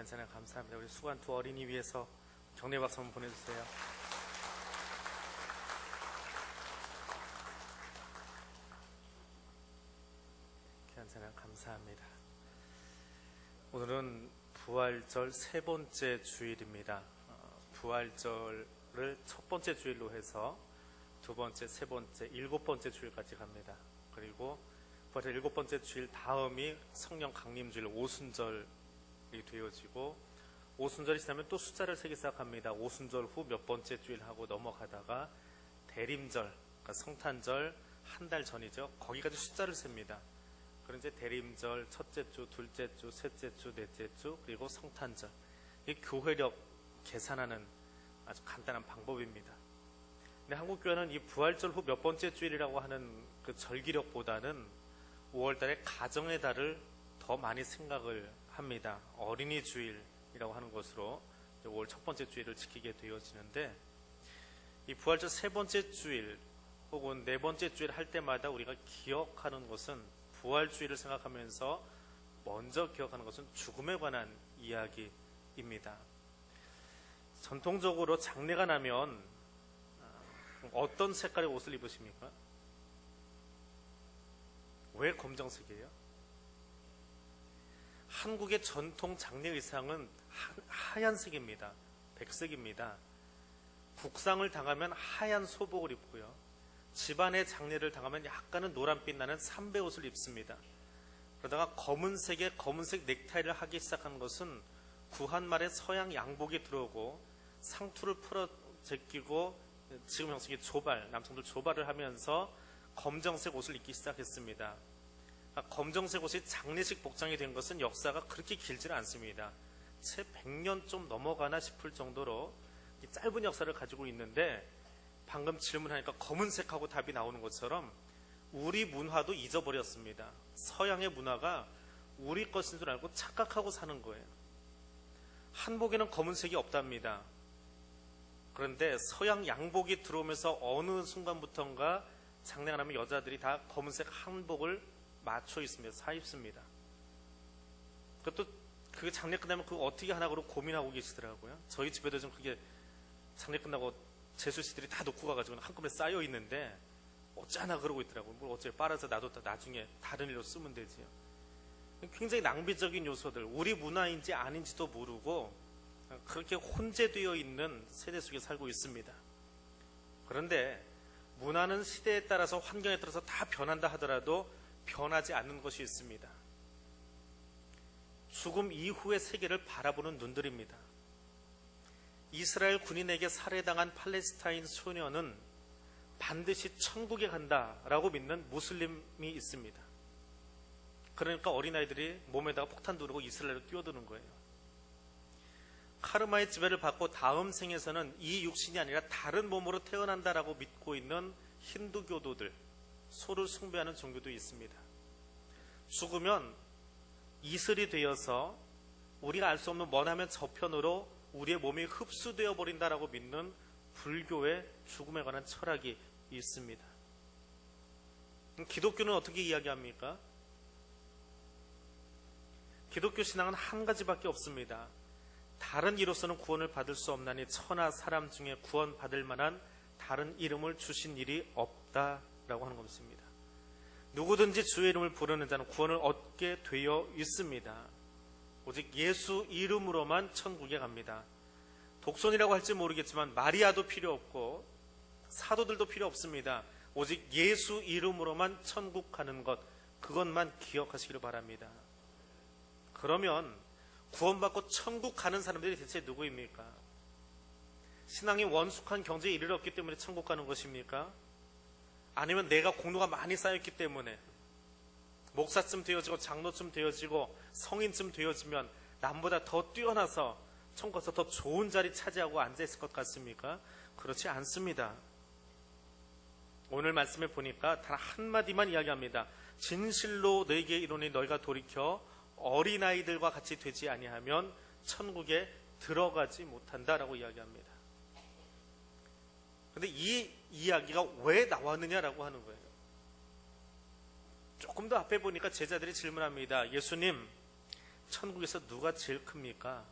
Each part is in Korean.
괜찮아요. 감사합니다. 우리 수고한 두 어린이 위해서 격려 박수 한번 보내주세요. 괜찮아요. 감사합니다. 오늘은 부활절 세 번째 주일입니다. 어, 부활절을 첫 번째 주일로 해서 두 번째, 세 번째, 일곱 번째 주일까지 갑니다. 그리고 부활절 일곱 번째 주일 다음이 성령 강림 주일 오순절이 되어지고 오순절이 지나면 또 숫자를 세기 시작합니다. 오순절 후 몇 번째 주일 하고 넘어가다가 대림절, 그러니까 성탄절 한 달 전이죠. 거기까지 숫자를 셉니다. 그런 이제 대림절 첫째 주, 둘째 주, 셋째 주, 넷째 주 그리고 성탄절 이 교회력 계산하는 아주 간단한 방법입니다. 근데 한국 교회는 이 부활절 후 몇 번째 주일이라고 하는 그 절기력보다는 5월달에 가정의 달을 더 많이 생각을 합니다. 어린이 주일이라고 하는 것으로 5월 첫 번째 주일을 지키게 되어지는데 이 부활절 세 번째 주일 혹은 네 번째 주일 할 때마다 우리가 기억하는 것은 부활주의를 생각하면서 먼저 기억하는 것은 죽음에 관한 이야기입니다. 전통적으로 장례가 나면 어떤 색깔의 옷을 입으십니까? 왜 검정색이에요? 한국의 전통 장례 의상은 하얀색입니다. 백색입니다. 국상을 당하면 하얀 소복을 입고요. 집안의 장례를 당하면 약간은 노란빛 나는 삼배 옷을 입습니다. 그러다가 검은색의 검은색 넥타이를 하기 시작한 것은 구한 말에 서양 양복이 들어오고 상투를 풀어 제끼고 지금 형식의 조발, 남성들 조발을 하면서 검정색 옷을 입기 시작했습니다. 검정색 옷이 장례식 복장이 된 것은 역사가 그렇게 길지는 않습니다. 채 100년 좀 넘어가나 싶을 정도로 짧은 역사를 가지고 있는데 방금 질문하니까 검은색하고 답이 나오는 것처럼 우리 문화도 잊어버렸습니다. 서양의 문화가 우리 것인 줄 알고 착각하고 사는 거예요. 한복에는 검은색이 없답니다. 그런데 서양 양복이 들어오면서 어느 순간부터인가 장례가 나면 여자들이 다 검은색 한복을 맞춰 있으며 사 입습니다. 그것도 그 장례 끝나면 그거 어떻게 하나 그러고 고민하고 계시더라고요. 저희 집에도 좀 그게 장례 끝나고 재수 씨들이 다 놓고 가가지고 한꺼번에 쌓여 있는데 어쩌나 그러고 있더라고요. 뭘 어째 빨아서 놔뒀다 나중에 다른 일로 쓰면 되지요. 굉장히 낭비적인 요소들, 우리 문화인지 아닌지도 모르고 그렇게 혼재되어 있는 세대 속에 살고 있습니다. 그런데 문화는 시대에 따라서 환경에 따라서 다 변한다 하더라도 변하지 않는 것이 있습니다. 죽음 이후의 세계를 바라보는 눈들입니다. 이스라엘 군인에게 살해당한 팔레스타인 소녀는 반드시 천국에 간다라고 믿는 무슬림이 있습니다. 그러니까 어린아이들이 몸에다가 폭탄 두르고 이스라엘로 뛰어드는 거예요. 카르마의 지배를 받고 다음 생에서는 이 육신이 아니라 다른 몸으로 태어난다라고 믿고 있는 힌두교도들, 소를 숭배하는 종교도 있습니다. 죽으면 이슬이 되어서 우리가 알 수 없는 머나면 저편으로 우리의 몸이 흡수되어 버린다라고 믿는 불교의 죽음에 관한 철학이 있습니다. 기독교는 어떻게 이야기합니까? 기독교 신앙은 한 가지밖에 없습니다. 다른 이로서는 구원을 받을 수 없나니 천하 사람 중에 구원받을 만한 다른 이름을 주신 일이 없다 라고 하는 것입니다. 누구든지 주의 이름을 부르는 자는 구원을 얻게 되어 있습니다. 오직 예수 이름으로만 천국에 갑니다. 독선이라고 할지 모르겠지만 마리아도 필요 없고 사도들도 필요 없습니다. 오직 예수 이름으로만 천국 가는 것 그것만 기억하시기를 바랍니다. 그러면 구원받고 천국 가는 사람들이 대체 누구입니까? 신앙이 원숙한 경제에 이르렀기 때문에 천국 가는 것입니까? 아니면 내가 공로가 많이 쌓였기 때문에 목사쯤 되어지고 장로쯤 되어지고 성인쯤 되어지면 남보다 더 뛰어나서 천국에서 더 좋은 자리 차지하고 앉아있을 것 같습니까? 그렇지 않습니다. 오늘 말씀에 보니까 단 한마디만 이야기합니다. 진실로 너에게 이르니 너희가 돌이켜 어린아이들과 같이 되지 아니하면 천국에 들어가지 못한다라고 이야기합니다. 근데 이 이야기가 왜 나왔느냐라고 하는 거예요. 조금 더 앞에 보니까 제자들이 질문합니다. 예수님, 천국에서 누가 제일 큽니까?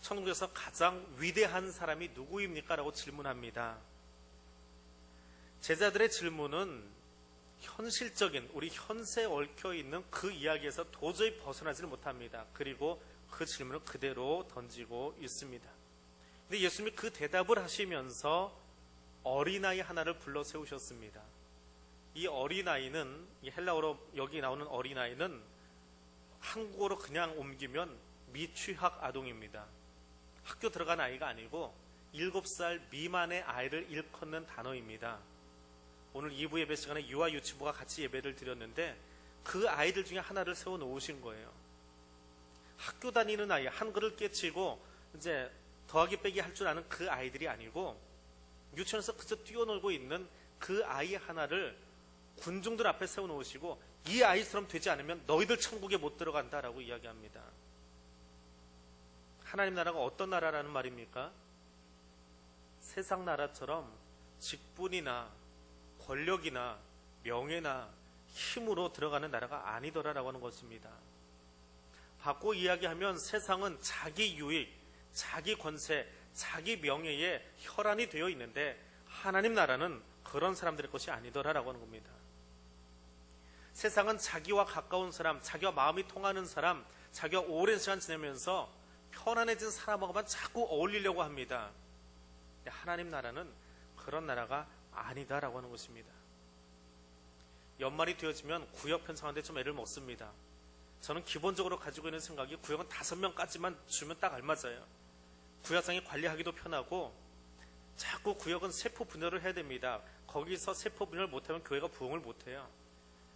천국에서 가장 위대한 사람이 누구입니까? 라고 질문합니다. 제자들의 질문은 현실적인 우리 현세에 얽혀 있는 그 이야기에서 도저히 벗어나지를 못합니다. 그리고 그 질문을 그대로 던지고 있습니다. 근데 예수님이 그 대답을 하시면서 어린아이 하나를 불러 세우셨습니다. 이 어린아이는 이 헬라어로 여기 나오는 어린아이는 한국어로 그냥 옮기면 미취학 아동입니다. 학교 들어간 아이가 아니고 7살 미만의 아이를 일컫는 단어입니다. 오늘 2부 예배 시간에 유아 유치부가 같이 예배를 드렸는데 그 아이들 중에 하나를 세워 놓으신 거예요. 학교 다니는 아이, 한글을 깨치고 이제 더하기 빼기 할 줄 아는 그 아이들이 아니고 유치원에서 그저 뛰어놀고 있는 그 아이 하나를 군중들 앞에 세워 놓으시고 이 아이처럼 되지 않으면 너희들 천국에 못 들어간다라고 이야기합니다. 하나님 나라가 어떤 나라라는 말입니까? 세상 나라처럼 직분이나 권력이나 명예나 힘으로 들어가는 나라가 아니더라라고 하는 것입니다. 바꿔 이야기하면 세상은 자기 유익, 자기 권세, 자기 명예에 혈안이 되어 있는데 하나님 나라는 그런 사람들의 것이 아니더라라고 하는 겁니다. 세상은 자기와 가까운 사람, 자기와 마음이 통하는 사람, 자기와 오랜 시간 지내면서 편안해진 사람하고만 자꾸 어울리려고 합니다. 하나님 나라는 그런 나라가 아니다라고 하는 것입니다. 연말이 되어지면 구역 편성하는데 좀 애를 먹습니다. 저는 기본적으로 가지고 있는 생각이 구역은 다섯 명까지만 주면 딱 알맞아요. 구역장이 관리하기도 편하고 자꾸 구역은 세포 분열을 해야 됩니다. 거기서 세포 분열을 못하면 교회가 부흥을 못해요.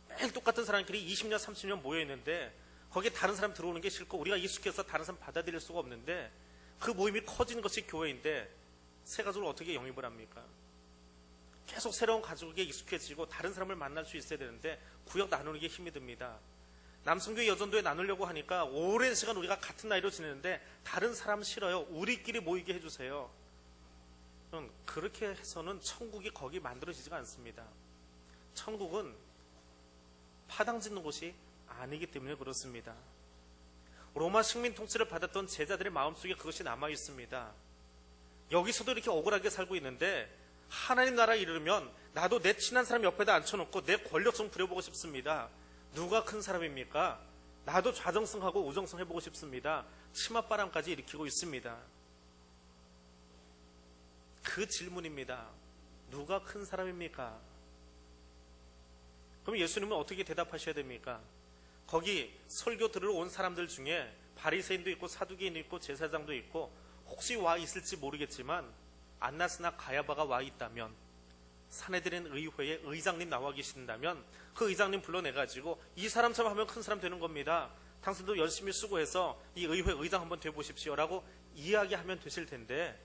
매일 똑같은 사람끼리 20년, 30년 모여 있는데 거기에 다른 사람 들어오는 게 싫고 우리가 익숙해서 다른 사람 받아들일 수가 없는데 그 모임이 커지는 것이 교회인데 새 가족을 어떻게 영입을 합니까? 계속 새로운 가족에게 익숙해지고 다른 사람을 만날 수 있어야 되는데 구역 나누는 게 힘이 듭니다. 남성교회 여전도에 나누려고 하니까 오랜 시간 우리가 같은 나이로 지내는데 다른 사람 싫어요. 우리끼리 모이게 해주세요. 그렇게 해서는 천국이 거기 만들어지지가 않습니다. 천국은 파당 짓는 곳이 아니기 때문에 그렇습니다. 로마 식민 통치를 받았던 제자들의 마음속에 그것이 남아 있습니다. 여기서도 이렇게 억울하게 살고 있는데 하나님 나라 이르면 나도 내 친한 사람 옆에다 앉혀놓고 내 권력 좀 부려보고 싶습니다. 누가 큰 사람입니까? 나도 좌정성하고 우정성 해보고 싶습니다. 치맛바람까지 일으키고 있습니다. 그 질문입니다. 누가 큰 사람입니까? 그럼 예수님은 어떻게 대답하셔야 됩니까? 거기 설교 들으러 온 사람들 중에 바리새인도 있고 사두개인도 있고 제사장도 있고 혹시 와 있을지 모르겠지만 안나스나 가야바가 와 있다면 사내들인 의회에 의장님 나와 계신다면 그 의장님 불러내가지고 이 사람처럼 하면 큰 사람 되는 겁니다. 당신도 열심히 수고해서 이 의회 의장 한번 돼보십시오라고 이야기하면 되실 텐데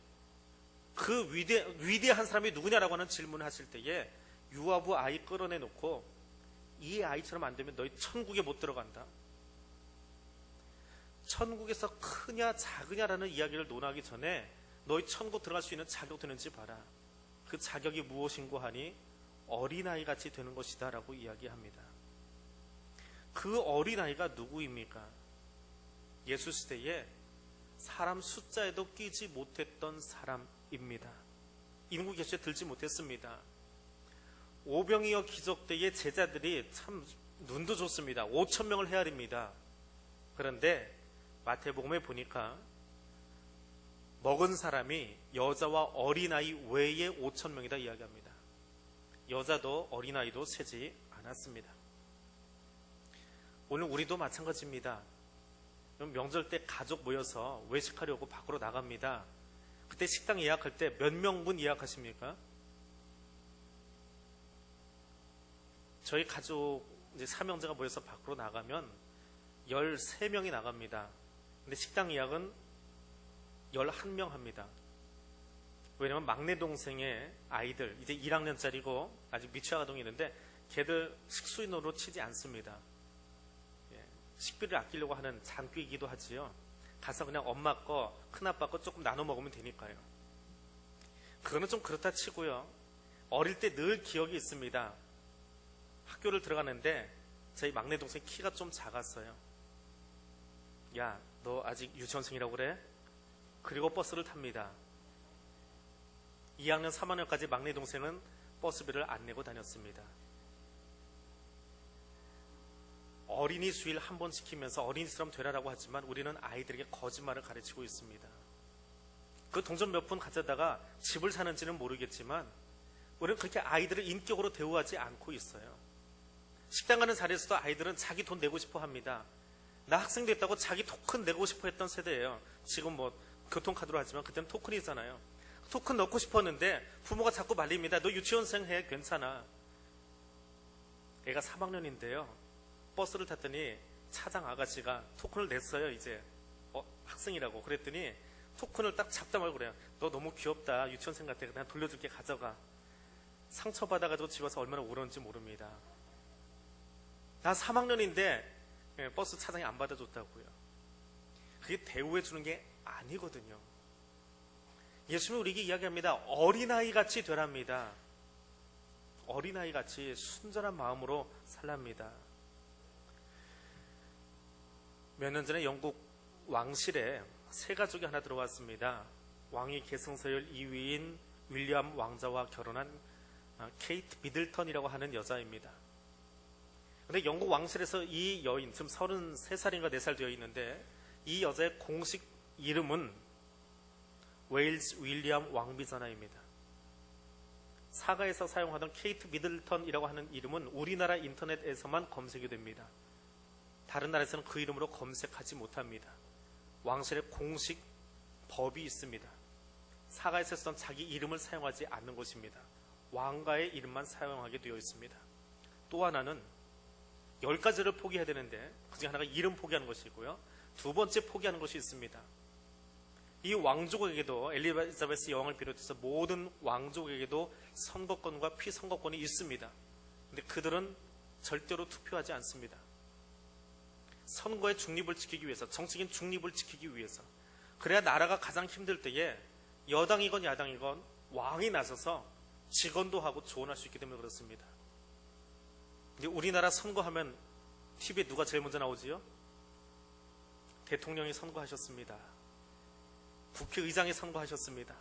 그 위대, 위대한 사람이 누구냐라고 하는 질문을 하실 때에 유아부 아이 끌어내놓고 이 아이처럼 안 되면 너희 천국에 못 들어간다. 천국에서 크냐 작으냐라는 이야기를 논하기 전에 너희 천국 들어갈 수 있는 자격 되는지 봐라. 그 자격이 무엇인고 하니 어린아이 같이 되는 것이다 라고 이야기합니다. 그 어린아이가 누구입니까? 예수 시대에 사람 숫자에도 끼지 못했던 사람입니다. 인구 개수에 들지 못했습니다. 오병이어 기적 때의 제자들이 참 눈도 좋습니다. 5천 명을 헤아립니다. 그런데 마태복음에 보니까 먹은 사람이 여자와 어린아이 외에 5천 명이다 이야기합니다. 여자도 어린아이도 세지 않았습니다. 오늘 우리도 마찬가지입니다. 명절 때 가족 모여서 외식하려고 밖으로 나갑니다. 그때 식당 예약할 때 몇 명분 예약하십니까? 저희 가족 이제 사명자가 모여서 밖으로 나가면 13명이 나갑니다. 근데 식당 예약은 11명 합니다. 왜냐면 막내 동생의 아이들, 이제 1학년짜리고 아직 미취학 아동이 있는데 걔들 식수인으로 치지 않습니다. 예, 식비를 아끼려고 하는 장귀이기도 하지요. 가서 그냥 엄마 거, 큰아빠 거 조금 나눠 먹으면 되니까요. 그거는 좀 그렇다 치고요. 어릴 때 늘 기억이 있습니다. 학교를 들어가는데 저희 막내 동생 키가 좀 작았어요. 야, 너 아직 유치원생이라고 그래? 그리고 버스를 탑니다. 2학년, 3학년까지 막내 동생은 버스비를 안 내고 다녔습니다. 어린이 수일 한번 시키면서 어린이처럼 되라라고 하지만 우리는 아이들에게 거짓말을 가르치고 있습니다. 그 동전 몇 푼 가져다가 집을 사는지는 모르겠지만 우리는 그렇게 아이들을 인격으로 대우하지 않고 있어요. 식당 가는 자리에서도 아이들은 자기 돈 내고 싶어 합니다. 나 학생 됐다고 자기 토큰 내고 싶어 했던 세대예요. 지금 뭐 교통카드로 하지만 그때는 토큰이잖아요. 토큰 넣고 싶었는데 부모가 자꾸 말립니다. 너 유치원생 해 괜찮아. 애가 3학년인데요. 버스를 탔더니 차장 아가씨가 토큰을 냈어요. 이제 어, 학생이라고 그랬더니 토큰을 딱 잡다 말고 그래요. 너 너무 귀엽다. 유치원생 같아. 그냥 돌려줄게 가져가. 상처받아가지고 집 와서 얼마나 울었는지 모릅니다. 나 3학년인데 예, 버스 차장이 안 받아줬다고요. 그게 대우해 주는 게 아니거든요. 예수님이 우리에게 이야기합니다. 어린아이 같이 되랍니다. 어린아이 같이 순전한 마음으로 살랍니다. 몇 년 전에 영국 왕실에 새 가족이 하나 들어왔습니다. 왕위 계승서열 2위인 윌리엄 왕자와 결혼한 아, 케이트 미들턴이라고 하는 여자입니다. 근데 영국 왕실에서 이 여인, 지금 33살인가 4살 되어 있는데 이 여자의 공식 이름은 웨일즈 윌리엄 왕비자나입니다. 사가에서 사용하던 케이트 미들턴이라고 하는 이름은 우리나라 인터넷에서만 검색이 됩니다. 다른 나라에서는 그 이름으로 검색하지 못합니다. 왕실의 공식 법이 있습니다. 사가에서 쓰던 자기 이름을 사용하지 않는 것입니다. 왕가의 이름만 사용하게 되어 있습니다. 또 하나는 열 가지를 포기해야 되는데 그중 하나가 이름 포기하는 것이고요. 두 번째 포기하는 것이 있습니다. 이 왕족에게도 엘리자베스 여왕을 비롯해서 모든 왕족에게도 선거권과 피선거권이 있습니다. 근데 그들은 절대로 투표하지 않습니다. 선거의 중립을 지키기 위해서, 정치적인 중립을 지키기 위해서. 그래야 나라가 가장 힘들 때에 여당이건 야당이건 왕이 나서서 직원도 하고 조언할 수 있기 때문에 그렇습니다. 근데 우리나라 선거하면 TV에 누가 제일 먼저 나오지요? 대통령이 선거하셨습니다. 국회의장이 선거하셨습니다.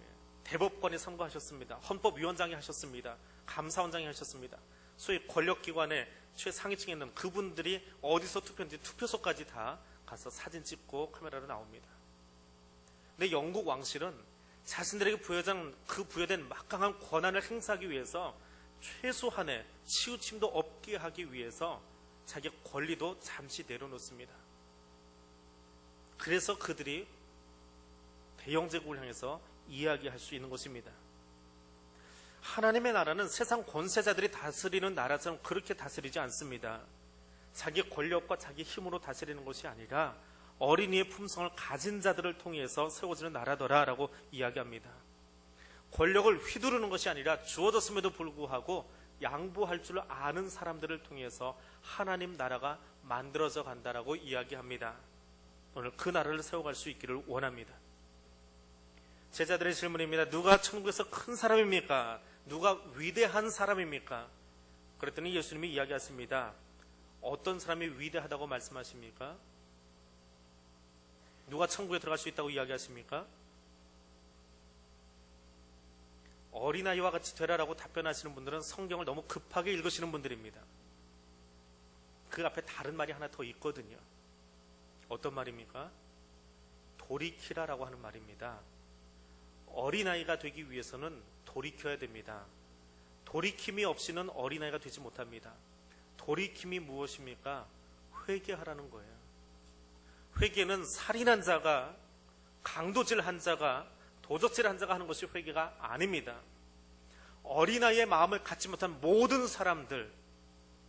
예, 대법관이 선거하셨습니다. 헌법위원장이 하셨습니다. 감사원장이 하셨습니다. 소위 권력기관의 최상위층에 있는 그분들이 어디서 투표했는지 투표소까지 다 가서 사진 찍고 카메라로 나옵니다. 근데 영국 왕실은 자신들에게 부여된 그 부여된 막강한 권한을 행사하기 위해서 최소한의 치우침도 없게 하기 위해서 자기 권리도 잠시 내려놓습니다. 그래서 그들이 대영 제국을 향해서 이야기할 수 있는 것입니다. 하나님의 나라는 세상 권세자들이 다스리는 나라처럼 그렇게 다스리지 않습니다. 자기 권력과 자기 힘으로 다스리는 것이 아니라 어린이의 품성을 가진 자들을 통해서 세워지는 나라더라라고 이야기합니다. 권력을 휘두르는 것이 아니라 주어졌음에도 불구하고 양보할 줄 아는 사람들을 통해서 하나님 나라가 만들어져 간다라고 이야기합니다. 오늘 그 나라를 세워갈 수 있기를 원합니다. 제자들의 질문입니다. 누가 천국에서 큰 사람입니까? 누가 위대한 사람입니까? 그랬더니 예수님이 이야기하십니다. 어떤 사람이 위대하다고 말씀하십니까? 누가 천국에 들어갈 수 있다고 이야기하십니까? 어린아이와 같이 되라라고 답변하시는 분들은 성경을 너무 급하게 읽으시는 분들입니다. 그 앞에 다른 말이 하나 더 있거든요. 어떤 말입니까? 돌이키라라고 하는 말입니다. 어린아이가 되기 위해서는 돌이켜야 됩니다. 돌이킴이 없이는 어린아이가 되지 못합니다. 돌이킴이 무엇입니까? 회개하라는 거예요. 회개는 살인한 자가 강도질 한 자가 도적질 한 자가 하는 것이 회개가 아닙니다. 어린아이의 마음을 갖지 못한 모든 사람들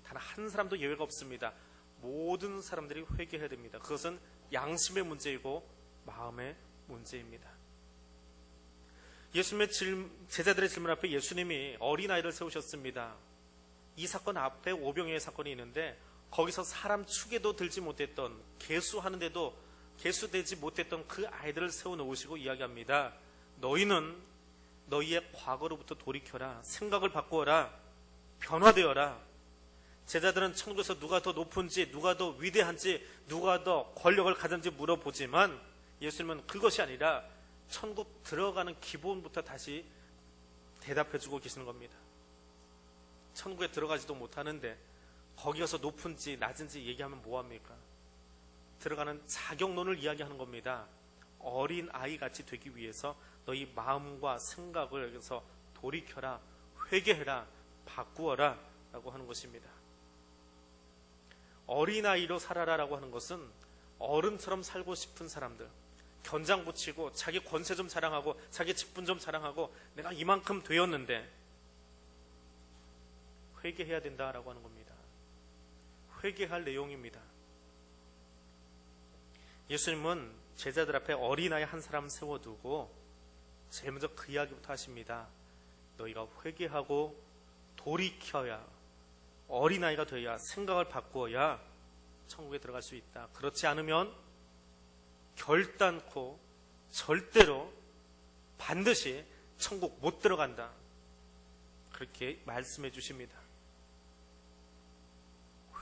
단 한 사람도 예외가 없습니다. 모든 사람들이 회개해야 됩니다. 그것은 양심의 문제이고 마음의 문제입니다. 예수님의 질, 제자들의 질문 앞에 예수님이 어린아이를 세우셨습니다. 이 사건 앞에 오병이의 사건이 있는데 거기서 사람 축에도 들지 못했던 개수하는데도 개수되지 못했던 그 아이들을 세워놓으시고 이야기합니다. 너희는 너희의 과거로부터 돌이켜라. 생각을 바꾸어라. 변화되어라. 제자들은 천국에서 누가 더 높은지, 누가 더 위대한지, 누가 더 권력을 가졌는지 물어보지만 예수님은 그것이 아니라 천국 들어가는 기본부터 다시 대답해 주고 계시는 겁니다. 천국에 들어가지도 못하는데 거기 가서 높은지 낮은지 얘기하면 뭐합니까? 들어가는 자격론을 이야기하는 겁니다. 어린 아이 같이 되기 위해서 너희 마음과 생각을 여기서 돌이켜라, 회개해라, 바꾸어라 라고 하는 것입니다. 어린아이로 살아라라고 하는 것은 어른처럼 살고 싶은 사람들, 견장 붙이고 자기 권세 좀 자랑하고 자기 직분 좀 자랑하고 내가 이만큼 되었는데 회개해야 된다라고 하는 겁니다. 회개할 내용입니다. 예수님은 제자들 앞에 어린아이 한 사람 세워두고 제일 먼저 그 이야기부터 하십니다. 너희가 회개하고 돌이켜야 어린아이가 되어야 생각을 바꾸어야 천국에 들어갈 수 있다. 그렇지 않으면 결단코 절대로 반드시 천국 못 들어간다. 그렇게 말씀해 주십니다.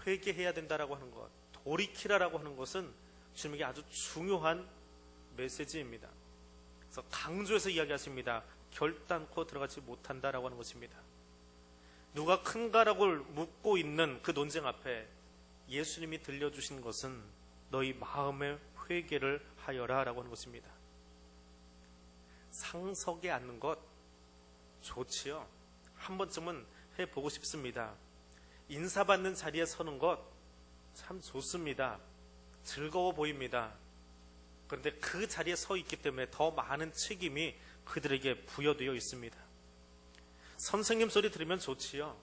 회개해야 된다라고 하는 것, 돌이키라라고 하는 것은 주님에게 아주 중요한 메시지입니다. 그래서 강조해서 이야기하십니다. 결단코 들어가지 못한다라고 하는 것입니다. 누가 큰가라고 묻고 있는 그 논쟁 앞에 예수님이 들려주신 것은 너희 마음의 회개를 하여라 라고 하는 것입니다. 상석에 앉는 것 좋지요. 한 번쯤은 해보고 싶습니다. 인사받는 자리에 서는 것 참 좋습니다. 즐거워 보입니다. 그런데 그 자리에 서 있기 때문에 더 많은 책임이 그들에게 부여되어 있습니다. 선생님 소리 들으면 좋지요.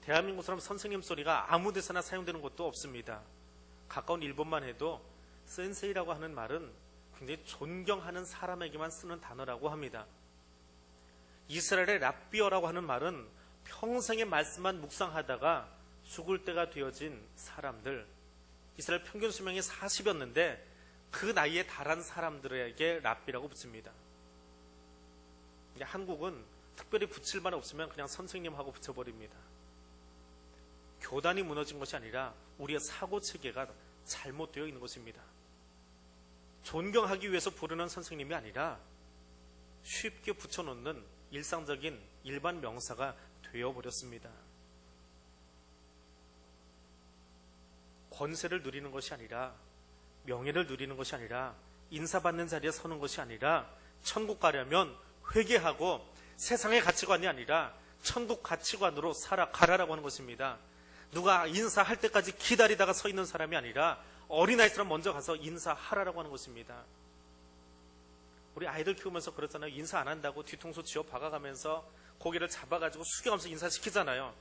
대한민국처럼 선생님 소리가 아무 데서나 사용되는 것도 없습니다. 가까운 일본만 해도 센세이라고 하는 말은 굉장히 존경하는 사람에게만 쓰는 단어라고 합니다. 이스라엘의 랍비어라고 하는 말은 평생의 말씀만 묵상하다가 죽을 때가 되어진 사람들, 이스라엘 평균 수명이 40이었는데 그 나이에 달한 사람들에게 랍비라고 붙입니다. 한국은 특별히 붙일 만 없으면 그냥 선생님하고 붙여버립니다. 교단이 무너진 것이 아니라 우리의 사고 체계가 잘못되어 있는 것입니다. 존경하기 위해서 부르는 선생님이 아니라 쉽게 붙여놓는 일상적인 일반 명사가 되어버렸습니다. 권세를 누리는 것이 아니라 명예를 누리는 것이 아니라 인사받는 자리에 서는 것이 아니라 천국 가려면 회개하고 세상의 가치관이 아니라 천국 가치관으로 살아가라라고 하는 것입니다. 누가 인사할 때까지 기다리다가 서 있는 사람이 아니라 어린아이처럼 먼저 가서 인사하라라고 하는 것입니다. 우리 아이들 키우면서 그렇잖아요. 인사 안 한다고 뒤통수 쥐어 박아가면서 고개를 잡아가지고 숙여가면서 인사시키잖아요.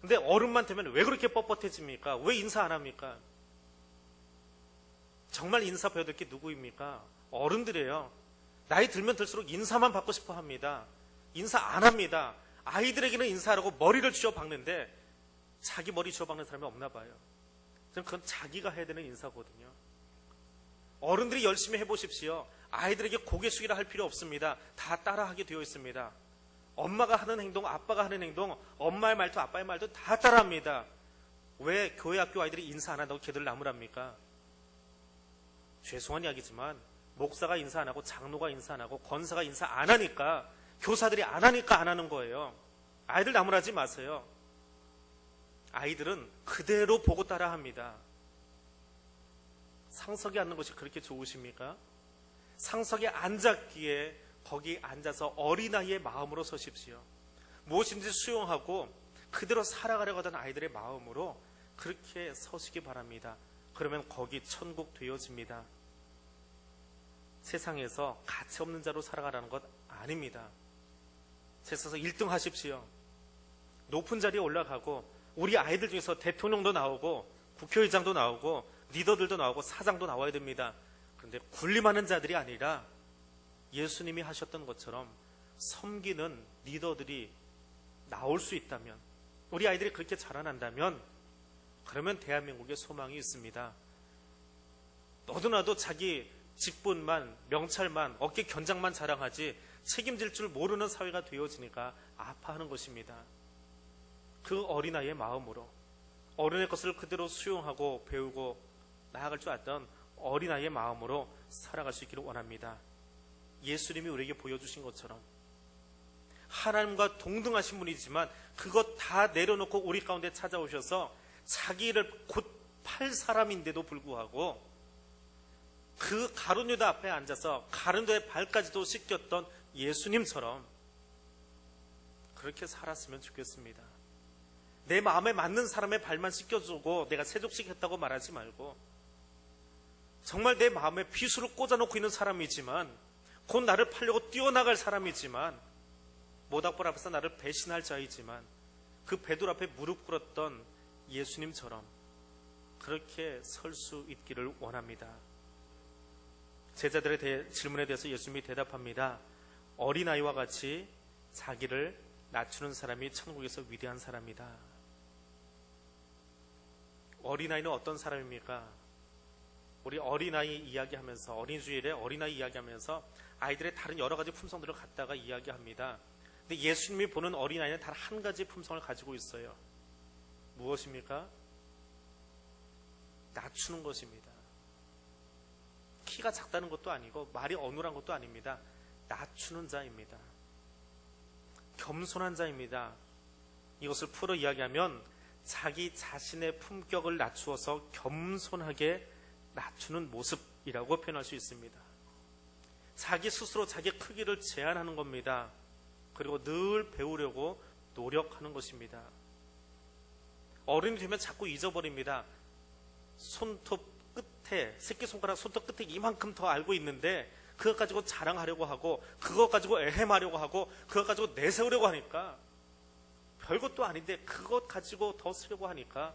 근데 어른만 되면 왜 그렇게 뻣뻣해집니까? 왜 인사 안 합니까? 정말 인사 배워야 될 게 누구입니까? 어른들이에요. 나이 들면 들수록 인사만 받고 싶어 합니다. 인사 안 합니다. 아이들에게는 인사하라고 머리를 쥐어 박는데 자기 머리 쥐어 박는 사람이 없나 봐요. 그건 자기가 해야 되는 인사거든요. 어른들이 열심히 해보십시오. 아이들에게 고개 숙이라 할 필요 없습니다. 다 따라하게 되어 있습니다. 엄마가 하는 행동, 아빠가 하는 행동, 엄마의 말투, 아빠의 말투 다 따라합니다. 왜 교회 학교 아이들이 인사 안 한다고 걔들 나무랍니까? 죄송한 이야기지만 목사가 인사 안 하고 장로가 인사 안 하고 권사가 인사 안 하니까 교사들이 안 하니까 안 하는 거예요. 아이들 나무라지 마세요. 아이들은 그대로 보고 따라 합니다. 상석에 앉는 것이 그렇게 좋으십니까? 상석에 앉았기에 거기 앉아서 어린아이의 마음으로 서십시오. 무엇인지 수용하고 그대로 살아가려고 하던 아이들의 마음으로 그렇게 서시기 바랍니다. 그러면 거기 천국 되어집니다. 세상에서 가치 없는 자로 살아가라는 것 아닙니다. 세상에서 1등 하십시오. 높은 자리에 올라가고 우리 아이들 중에서 대통령도 나오고 국회의장도 나오고 리더들도 나오고 사장도 나와야 됩니다. 그런데 군림하는 자들이 아니라 예수님이 하셨던 것처럼 섬기는 리더들이 나올 수 있다면 우리 아이들이 그렇게 자라난다면 그러면 대한민국에 소망이 있습니다. 너도나도 자기 직분만 명찰만 어깨 견장만 자랑하지 책임질 줄 모르는 사회가 되어지니까 아파하는 것입니다. 그 어린아이의 마음으로 어른의 것을 그대로 수용하고 배우고 나아갈 줄 알던 어린아이의 마음으로 살아갈 수 있기를 원합니다. 예수님이 우리에게 보여주신 것처럼 하나님과 동등하신 분이지만 그것 다 내려놓고 우리 가운데 찾아오셔서 자기를 곧 팔 사람인데도 불구하고 그 가룟유다 앞에 앉아서 가룟유다의 발까지도 씻겼던 예수님처럼 그렇게 살았으면 좋겠습니다. 내 마음에 맞는 사람의 발만 씻겨주고 내가 세족시켰다고 말하지 말고 정말 내 마음에 비수를 꽂아놓고 있는 사람이지만 곧 나를 팔려고 뛰어나갈 사람이지만 모닥불 앞에서 나를 배신할 자이지만 그 배돌 앞에 무릎 꿇었던 예수님처럼 그렇게 설 수 있기를 원합니다. 제자들의 대- 질문에 대해서 예수님이 대답합니다. 어린아이와 같이 자기를 낮추는 사람이 천국에서 위대한 사람이다. 어린아이는 어떤 사람입니까? 우리 어린아이 이야기하면서 어린 주일에 어린아이 이야기하면서 아이들의 다른 여러 가지 품성들을 갖다가 이야기합니다. 근데 예수님이 보는 어린아이는 단 한 가지 품성을 가지고 있어요. 무엇입니까? 낮추는 것입니다. 키가 작다는 것도 아니고 말이 어눌한 것도 아닙니다. 낮추는 자입니다. 겸손한 자입니다. 이것을 풀어 이야기하면 자기 자신의 품격을 낮추어서 겸손하게 낮추는 모습이라고 표현할 수 있습니다. 자기 스스로 자기 크기를 제한하는 겁니다. 그리고 늘 배우려고 노력하는 것입니다. 어른이 되면 자꾸 잊어버립니다. 손톱 끝에 새끼손가락 손톱 끝에 이만큼 더 알고 있는데 그것 가지고 자랑하려고 하고 그것 가지고 애헴하려고 하고 그것 가지고 내세우려고 하니까 별것도 아닌데 그것 가지고 더 쓰려고 하니까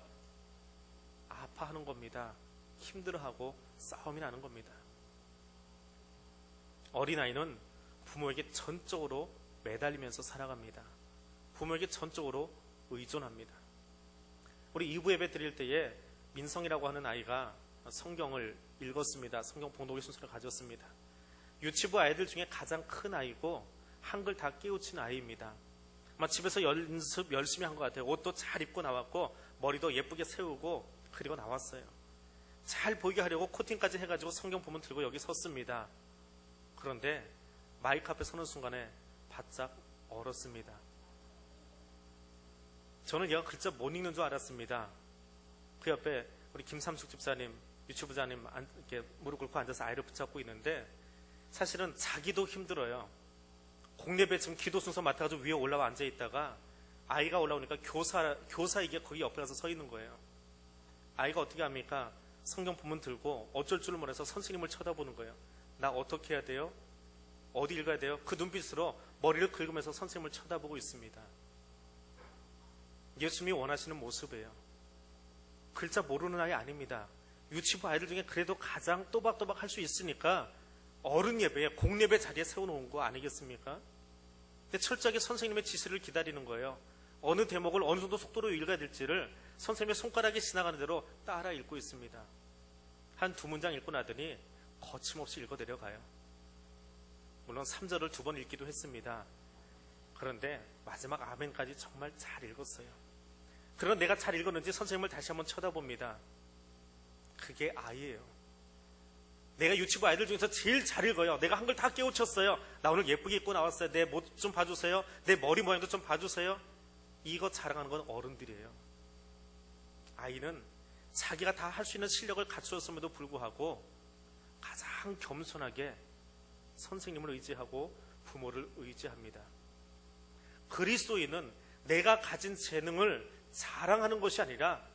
아파하는 겁니다. 힘들어하고 싸움이 나는 겁니다. 어린아이는 부모에게 전적으로 매달리면서 살아갑니다. 부모에게 전적으로 의존합니다. 우리 2부 예배 드릴 때에 민성이라고 하는 아이가 성경을 읽었습니다. 성경 봉독의 순서를 가졌습니다. 유치부 아이들 중에 가장 큰 아이고 한글 다 깨우친 아이입니다. 아마 집에서 연습 열심히 한 것 같아요. 옷도 잘 입고 나왔고 머리도 예쁘게 세우고 그리고 나왔어요. 잘 보이게 하려고 코팅까지 해가지고 성경 본문 들고 여기 섰습니다. 그런데 마이크 앞에 서는 순간에 바짝 얼었습니다. 저는 얘가 글자 못 읽는 줄 알았습니다. 그 옆에 우리 김삼숙 집사님, 유치부자님 안- 이렇게 무릎 꿇고 앉아서 아이를 붙잡고 있는데 사실은 자기도 힘들어요. 공예배 지금 기도 순서 맡아가지고 위에 올라와 앉아 있다가 아이가 올라오니까 교사 교사 이게 거기 옆에 가서 서 있는 거예요. 아이가 어떻게 합니까? 성경 본문 들고 어쩔 줄을 몰라서 선생님을 쳐다보는 거예요. 나 어떻게 해야 돼요? 어디 읽어야 돼요? 그 눈빛으로 머리를 긁으면서 선생님을 쳐다보고 있습니다. 예수님이 원하시는 모습이에요. 글자 모르는 아이 아닙니다. 유치부 아이들 중에 그래도 가장 또박또박 할 수 있으니까 어른 예배에 공예배 자리에 세워놓은 거 아니겠습니까? 근데 철저하게 선생님의 지시를 기다리는 거예요. 어느 대목을 어느 정도 속도로 읽어야 될지를 선생님의 손가락이 지나가는 대로 따라 읽고 있습니다. 한 두 문장 읽고 나더니 거침없이 읽어 내려가요. 물론 3절을 두 번 읽기도 했습니다. 그런데 마지막 아멘까지 정말 잘 읽었어요. 그러나 내가 잘 읽었는지 선생님을 다시 한번 쳐다봅니다. 그게 아이예요. 내가 유치부 아이들 중에서 제일 잘 읽어요. 내가 한글 다 깨우쳤어요. 나 오늘 예쁘게 입고 나왔어요. 내옷좀 봐주세요. 내 머리 모양도 좀 봐주세요. 이거 자랑하는 건 어른들이에요. 아이는 자기가 다 할 수 있는 실력을 갖추었음에도 불구하고 가장 겸손하게 선생님을 의지하고 부모를 의지합니다. 그리스도인은 내가 가진 재능을 자랑하는 것이 아니라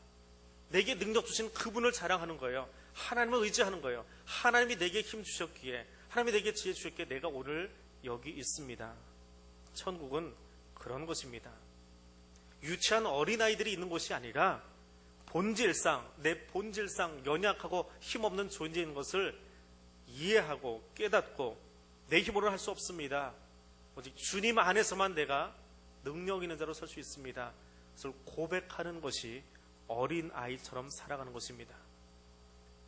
내게 능력 주신 그분을 자랑하는 거예요. 하나님을 의지하는 거예요. 하나님이 내게 힘 주셨기에, 하나님이 내게 지혜 주셨기에 내가 오늘 여기 있습니다. 천국은 그런 것입니다. 유치한 어린아이들이 있는 곳이 아니라 본질상, 내 본질상 연약하고 힘없는 존재인 것을 이해하고 깨닫고 내 힘으로는 할 수 없습니다. 오직 주님 안에서만 내가 능력 있는 자로 설 수 있습니다. 그것을 고백하는 것이 어린 아이처럼 살아가는 것입니다.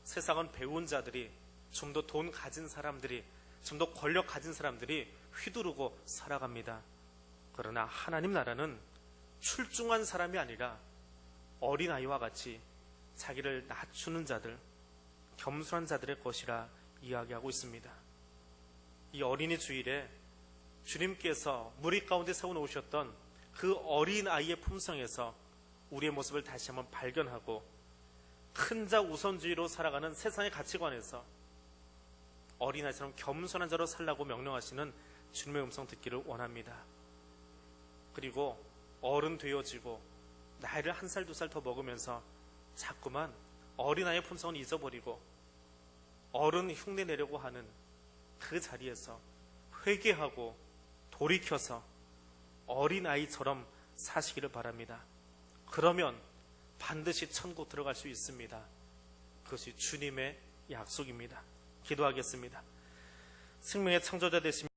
세상은 배운 자들이 좀 더 돈 가진 사람들이 좀 더 권력 가진 사람들이 휘두르고 살아갑니다. 그러나 하나님 나라는 출중한 사람이 아니라 어린 아이와 같이 자기를 낮추는 자들, 겸손한 자들의 것이라 이야기하고 있습니다. 이 어린이 주일에 주님께서 무리 가운데 세워놓으셨던 그 어린 아이의 품성에서 우리의 모습을 다시 한번 발견하고 큰 자 우선주의로 살아가는 세상의 가치관에서 어린아이처럼 겸손한 자로 살라고 명령하시는 주님의 음성 듣기를 원합니다. 그리고 어른 되어지고 나이를 한 살 두 살 더 먹으면서 자꾸만 어린아이의 품성은 잊어버리고 어른 흉내 내려고 하는 그 자리에서 회개하고 돌이켜서 어린아이처럼 사시기를 바랍니다. 그러면 반드시 천국 들어갈 수 있습니다. 그것이 주님의 약속입니다. 기도하겠습니다. 생명의 창조자 되시며